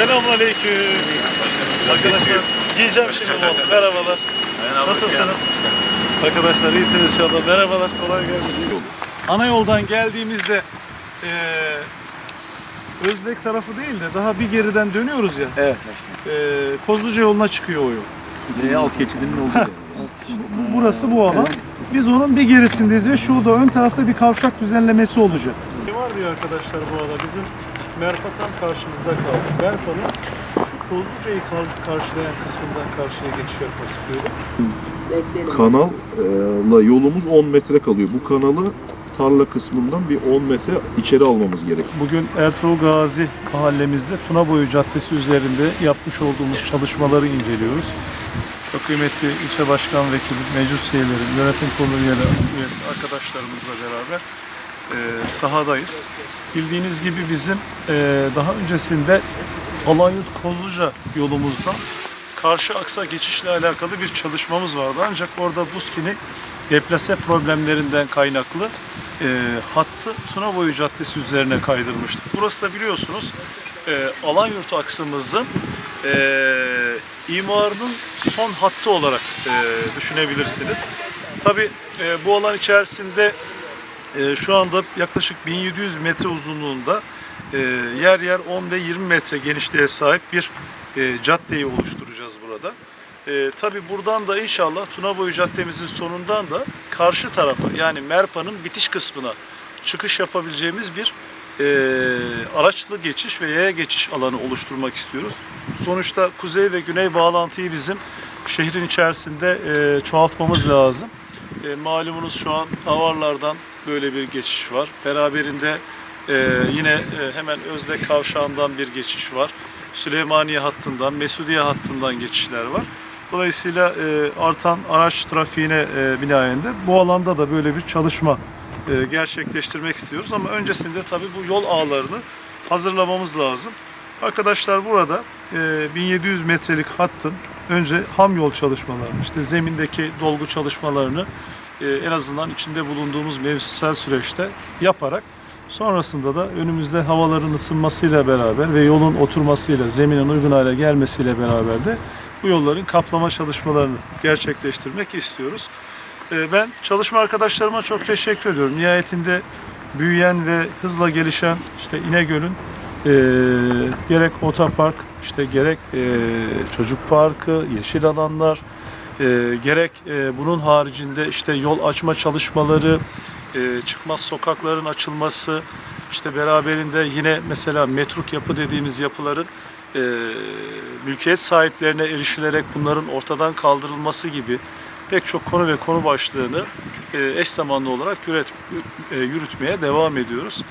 aleyküm. Arkadaşlar giyeceğim şimdi montu. Merhabalar. Nasılsınız? Arkadaşlar iyisiniz inşallah. Merhabalar. Kolay gelsin. Ana yoldan geldiğimizde eee Özlek tarafı değil de daha bir geriden dönüyoruz ya. Evet. Eee Kozluca yoluna çıkıyor o yol. Ne alt geçidinin olduğu yer. Bu- Burası bu alan. Biz onun bir gerisindeyiz ve şurada ön tarafta bir kavşak düzenlemesi olacak. Diyor arkadaşlar bu arada bizim Merpa tam karşımızda kaldı. Merpa'nın şu Kozluca'yı kar- karşılayan kısmından karşıya geçiş yapmak istiyorduk. Kanalla yolumuz 10 metre kalıyor. Bu kanalı tarla kısmından bir 10 metre içeri almamız gerek. Bugün Ertuğrul Gazi mahallemizde Tunaboyu Caddesi üzerinde yapmış olduğumuz çalışmaları inceliyoruz. Çok kıymetli ilçe başkan vekili, meclis üyeleri, yönetim kurulu üyeleri, üyesi arkadaşlarımızla beraber e, sahadayız. Bildiğiniz gibi bizim e, daha öncesinde Alanyurt Kozluca yolumuzdan karşı aksa geçişle alakalı bir çalışmamız vardı. Ancak orada Buski'nin deplase problemlerinden kaynaklı e, hattı Tunaboyu Caddesi üzerine kaydırmıştık. Burası da biliyorsunuz e, Alanyurt aksımızın e, imarının son hattı olarak e, düşünebilirsiniz. Tabi bu alan içerisinde e, şu anda yaklaşık 1700 metre uzunluğunda e, yer yer 10 ve 20 metre genişliğe sahip bir e, caddeyi oluşturacağız burada. E, Tabi buradan da inşallah Tunaboyu Caddemizin sonundan da karşı tarafa yani Merpa'nın bitiş kısmına çıkış yapabileceğimiz bir e, araçlı geçiş ve yaya geçiş alanı oluşturmak istiyoruz. Sonuçta kuzey ve güney bağlantıyı bizim şehrin içerisinde e, çoğaltmamız lazım. E, malumunuz şu an avarlardan böyle bir geçiş var. Beraberinde e, yine e, hemen Özde Kavşağı'ndan bir geçiş var. Süleymaniye hattından, Mesudiye hattından geçişler var. Dolayısıyla e, artan araç trafiğine e, binaen de bu alanda da böyle bir çalışma e, gerçekleştirmek istiyoruz. Ama öncesinde tabii bu yol ağlarını hazırlamamız lazım. Arkadaşlar burada e, 1700 metrelik hattın önce ham yol çalışmalarını, işte zemindeki dolgu çalışmalarını en azından içinde bulunduğumuz mevsimsel süreçte yaparak sonrasında da önümüzde havaların ısınmasıyla beraber ve yolun oturmasıyla, zeminin uygun hale gelmesiyle beraber de bu yolların kaplama çalışmalarını gerçekleştirmek istiyoruz. E, Ben çalışma arkadaşlarıma çok teşekkür ediyorum. Nihayetinde büyüyen ve hızla gelişen işte İnegöl'ün e, gerek otopark, işte gerek e, çocuk parkı, yeşil alanlar, e, gerek e, bunun haricinde işte yol açma çalışmaları, e, çıkmaz sokakların açılması, işte beraberinde yine mesela metruk yapı dediğimiz yapıların e, mülkiyet sahiplerine erişilerek bunların ortadan kaldırılması gibi pek çok konu ve konu başlığını e, eş zamanlı olarak e, yürütmeye devam ediyoruz.